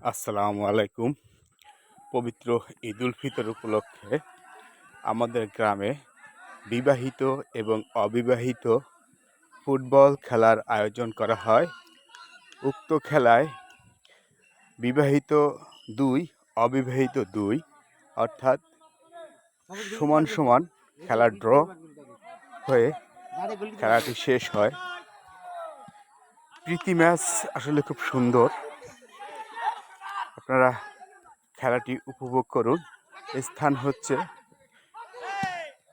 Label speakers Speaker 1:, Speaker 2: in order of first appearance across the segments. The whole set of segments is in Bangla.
Speaker 1: আসসালামু আলাইকুম। পবিত্র ঈদ উল ফিতর উপলক্ষে আমাদের গ্রামে বিবাহিত এবং অবিবাহিত ফুটবল খেলার আয়োজন করা হয়। উক্ত খেলায় বিবাহিত দুই, অবিবাহিত দুই, অর্থাৎ সমান সমান খেলা ড্র হয়ে খেলাটি শেষ হয়। প্রীতি ম্যাচ আসলে খুব সুন্দর। আপনারা খেলাটি উপভোগ করুন। স্থান হচ্ছে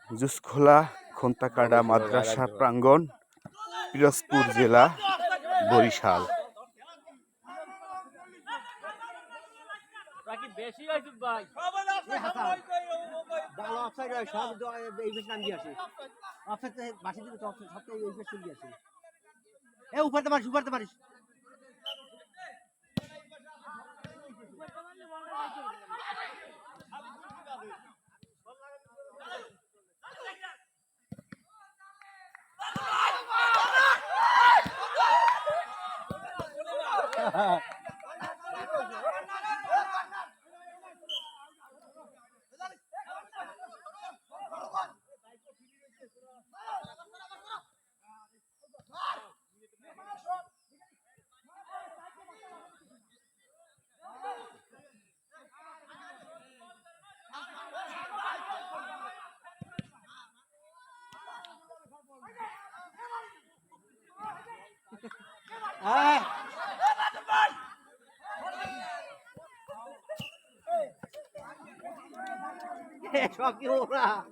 Speaker 1: জুসখোলা খন্তাকাটা মাদ্রাসা প্রাঙ্গণ পিরোজপুর জেলা বরিশাল।
Speaker 2: বাকি বেশি হয়েছে ভাই।
Speaker 3: আহ! É, jogue lá.